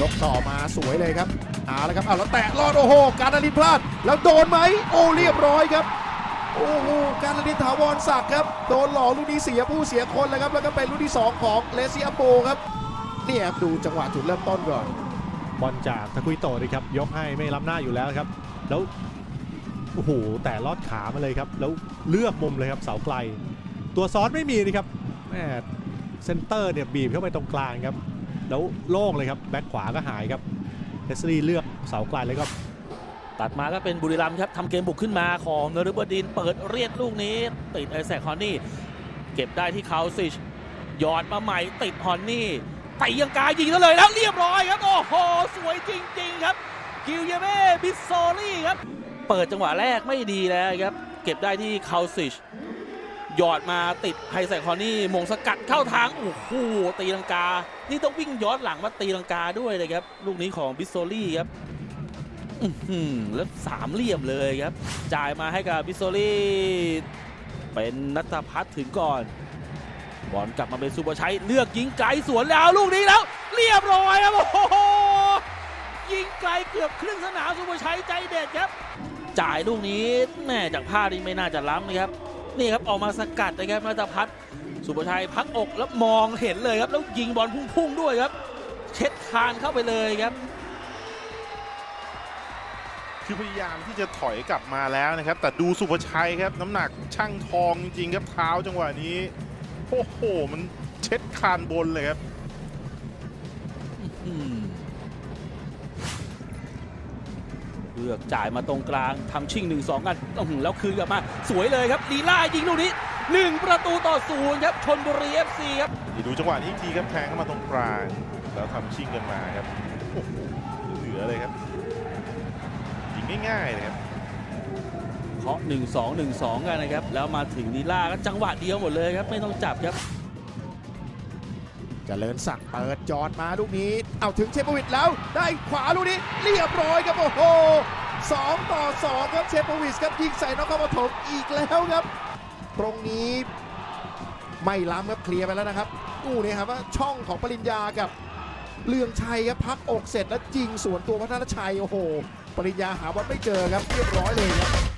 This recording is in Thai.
ยกต่อมาสวยเลยครับเอาละครับเอาแล้วแตะรอดโอ้โห การนารินพลาด แล้วโดนไหมโอ้เรียบร้อยครับ โอ้โหการนารินถาวรศักดิ์ครับโดนหลอกลูกนี้เสียผู้เสียคนแล้วครับแล้วก็เป็นลูกที่ 2 ของเลซียโปครับเนี่ยครับดูจังหวะจุดเริ่มต้นก่อนบอลจากทาคุยโตะนะครับยกให้ไม่ล้ำหน้าอยู่แล้วครับ แล้วโอ้โหแต่ลอดขามาเลยครับ แล้วเลือกมุมเลยครับเสาไกล ตัวซ้อนไม่มีนะครับแม่เซนเตอร์เนี่ยบีบเข้าไปตรงกลางครับ แล้วโล่งเลยครับแบ็คขวาก็หายครับเทสซี่เลือกเสาไกลแล้วก็ตัดมาก็เป็นบุรีรัมย์ครับทำเกมบุกขึ้นมาของนฤบดินเปิดเรียดลูกนี้ ติดไอแซคฮอนนี่ เก็บได้ที่เขาซิชหยอดมาใหม่ติดฮอนนี่ไต่ยังกายิงซะเลยแล้วเรียบร้อยครับ โอ้โห สวยจริง ๆ ครับ กิลเยเม่บิสโซลี่ครับ เปิดจังหวะแรกไม่ดีแล้วครับ เก็บได้ที่เขาซิช หยอดมาติดไฮแซคอนนี่มงสกัดเข้าทางโอ้โหตีลังกา นี่ต้องวิ่งย้อนหลังมาตีลังกาด้วยเลยครับ ลูกนี้ของบิสโซลี่ครับแล้วสามเหลี่ยมเลยครับ จ่ายมาให้กับบิสโซลี่ เป็นนัทพัฒน์ถึงก่อน บอลกลับมาเป็นสุประชัย เลือกยิงไกลสวนแล้วลูกนี้แล้ว เรียบร้อยครับโอ้โหยิงไกลเกือบครึ่งสนามสุประชัยใจเด็ดครับ จ่ายลูกนี้แม่จากผ้านี่ไม่น่าจะล้ำนะครับ นี่ครับออกมาสกัดนะครับนัทพัฒน์สุประชัยพักอกแล้วมองเห็นเลยครับแล้วยิงบอลพุ่งๆด้วยครับ เช็ดคานเข้าไปเลยครับคือพยายามที่จะถอยกลับมาแล้วนะครับ แต่ดูสุภชัยครับน้ำหนักช่างทองจริงๆครับเท้าจังหวะนี้โอ้โหมันเช็ดคานบนเลยครับ เลือกจ่ายมาตรงกลางทำชิ่ง1 2 กันอื้อหือแล้วคืนกลับมา สวยเลยครับลีล่ายิงลูกนี้ 1 ประตูต่อศูนย์ครับชนบุรีเอฟซีครับนี่ดูจังหวะนี้อีกทีครับแทงเข้ามาตรงกลาง แล้วทำชิ่งกันมาครับโอ้โหเหลือเลยครับยิงง่ายๆเลยครับเคาะ1 2 1 2 กันนะครับ แล้วมาถึงลีล่าก็จังหวะเดียวหมดเลยครับไม่ต้องจับครับ เจริญศักดิ์เปิดจอดมาลูกนี้ เอาถึงเชฟวิทแล้วได้ขวาลูกนี้เรียบร้อยครับโอ้โหสองต่อสองครับเชฟวิทครับยิงใส่นครปฐมอีกแล้วครับ ตรงนี้ไม่ล้ำครับเคลียร์ไปแล้วนะครับกู้นี่ครับว่าช่องของปริญญากับเลืองชัยครับพักอกเสร็จแล้วยิงสวนตัวพัฒนชัยโอ้โห ปริญญาหาบอลไม่เจอครับเรียบร้อยเลยครับ